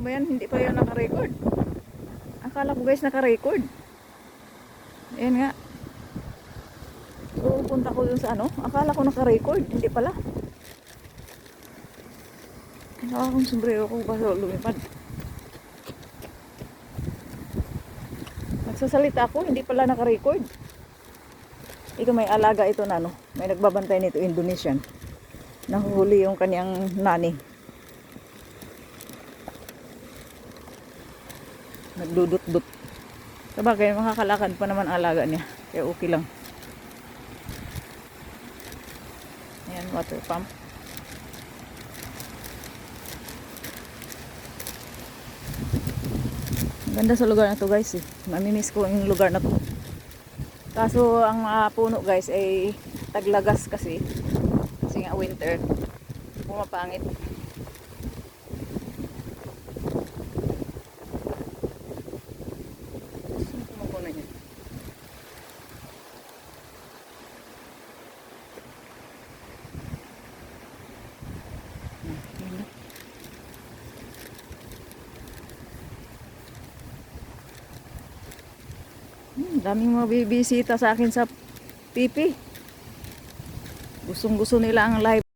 ba yan? Hindi pa yan naka-record. Akala ko guys naka-record. Ayan nga. So, punta ko dun sa ano. Akala ko naka-record. Hindi pala. Naka akong sombrero ko ba lumipad. Nagsasalita ako. Hindi pala naka-record. Ito may alaga ito na ano. May nagbabantay nito Indonesian. Nahuhuli yung kanyang nani. Nagdudut-dut. Sabagay, makakalakad pa naman alaga niya. Kaya okay lang. Ayan, water pump. Ganda sa lugar na to guys eh. Mamimiss ko yung lugar na to. Kaso ang ah, puno guys ay taglagas kasi. Kasi nga winter. Pumapangit. Saan kumukuha na niya? Hmm, yun na. Hmm, daming mga bibisita sa akin sa pipi. Gustong gusto nila ang live.